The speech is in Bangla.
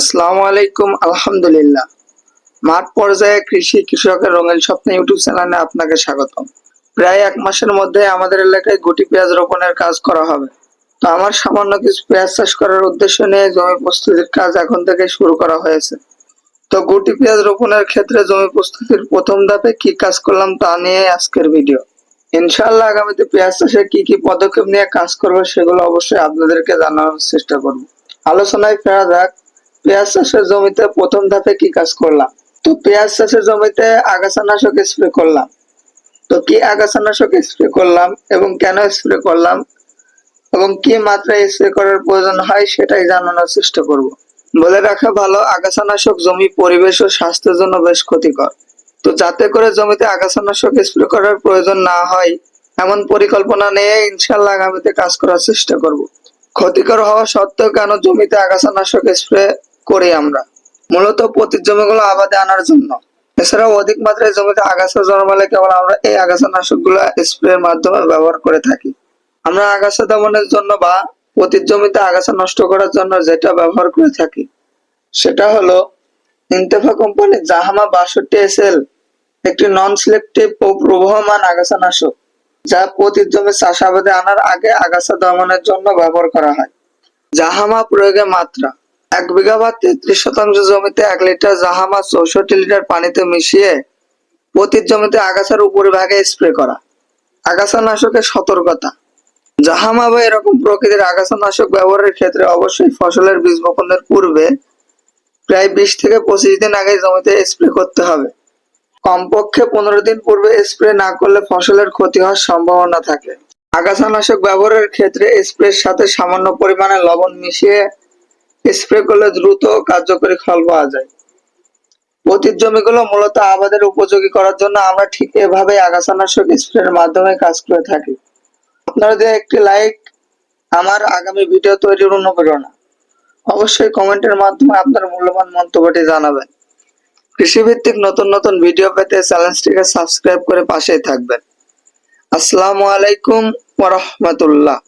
আসসালামু আলাইকুম, আলহামদুলিল্লাহ। মাঠ পর্যায়ে কৃষি কৃষকের রঙিন স্বপ্ন ইউটিউব চ্যানেলে আপনাকে স্বাগতম। প্রায় এক মাসের মধ্যে আমাদের এলাকায় গুটি পেঁয়াজ রোপণের কাজ করা হবে। তো আমার সামান্য কিছু পেঁয়াজ চাষ করার উদ্দেশ্য নিয়ে জমি প্রস্তুতির কাজ এখন থেকে শুরু করা হয়েছে। তো গুটি পেঁয়াজ রোপণের ক্ষেত্রে জমি প্রস্তুতির প্রথম ধাপে কি কাজ করলাম তা নিয়ে আজকের ভিডিও। ইনশাআল্লাহ আগামীতে পেঁয়াজ চাষে কি কি পদক্ষেপ নিয়ে কাজ করব সেগুলো অবশ্যই আপনাদেরকে জানানোর চেষ্টা করব। আলোচনায় ফেরা যাক। পেঁয়াজ চাষের জমিতে প্রথম ধাপে কি কাজ করলাম? তো পেঁয়াজ চাষের জমিতে আগাছানাশক স্প্রে করলাম। তো কি আগাছানাশক স্প্রে করলাম এবং কেন স্প্রে করলাম এবং কি মাত্রায় স্প্রে করার প্রয়োজন হয় সেটাই জানানোর চেষ্টা করব। বলে রাখা ভালো, আগাছানাশক জমি পরিবেশ ও স্বাস্থ্যের জন্য বেশ ক্ষতিকর। তো যাতে করে জমিতে আগাছানাশক স্প্রে করার প্রয়োজন না হয়, এমন পরিকল্পনা নিয়ে ইনশাল্লাহ আগামীতে কাজ করার চেষ্টা করব। ক্ষতিকর হওয়া সত্ত্বেও কেন জমিতে আগাছানাশক স্প্রে করি আমরা। মূলত পতির জমিগুলো আবাদে আনার জন্য। এছাড়াও অধিক মাত্রায় জমিতে আগাছা জন্মালে কেবল আমরা এই আগাছানাশকগুলো স্প্রের মাধ্যমে ব্যবহার করে থাকি। আমরা আগাছা দমনের জন্য বা পতির জমিতে আগাছা নষ্ট করার জন্য যেটা ব্যবহার করে থাকি, সেটা হলো ইন্তেফা কোম্পানি জাহামা বাষট্টি এসএল, একটি নন সিলেক্টিভ ও প্রবহমান আগাছা নাশক যা পতির জমি চাষাবাদে আনার আগে আগাছা দমনের জন্য ব্যবহার করা হয়। জাহামা প্রয়োগের মাত্রা এক বিঘা বা তেত্রিশ শতাংশ জমিতে এক লিটার জাহামা চৌষট্টি লিটার পানিতে মিশিয়ে পতির জমিতে আগাছার উপরিভাগে স্প্রে করা। আগাছা নাশকের সতর্কতা। জাহামা বা এরকম প্রকৃতির আগাছা নাশক ব্যবহারের ক্ষেত্রে অবশ্যই ফসলের বীজ বপনের পূর্বে প্রায় বিশ থেকে পঁচিশ দিন আগে জমিতে স্প্রে করতে হবে। কমপক্ষে পনেরো দিন পূর্বে স্প্রে না করলে ফসলের ক্ষতি হওয়ার সম্ভাবনা থাকে। আগাছানাশক ব্যবহারের ক্ষেত্রে স্প্রের সাথে সামান্য পরিমাণে লবণ মিশিয়ে স্প্রে করলে দ্রুত কার্যকরী ফল পাওয়া যায়। পতির জমিগুলো মূলত আবাদের উপযোগী করার জন্য আমরা ঠিক এভাবে আগাছানাশক স্প্রের মাধ্যমে কাজ করে থাকি। আপনাদের একটি লাইক আমার আগামী ভিডিও তৈরির অনুপ্রেরণা, অবশ্যই কমেন্টের মাধ্যমে আপনার মূল্যবান মন্তব্যটি জানাবেন। কৃষিভিত্তিক নতুন নতুন ভিডিও পেতে চ্যানেলটিকে সাবস্ক্রাইব করে পাশেই থাকবেন। আসসালামু আলাইকুম ওয়া রাহমাতুল্লাহ।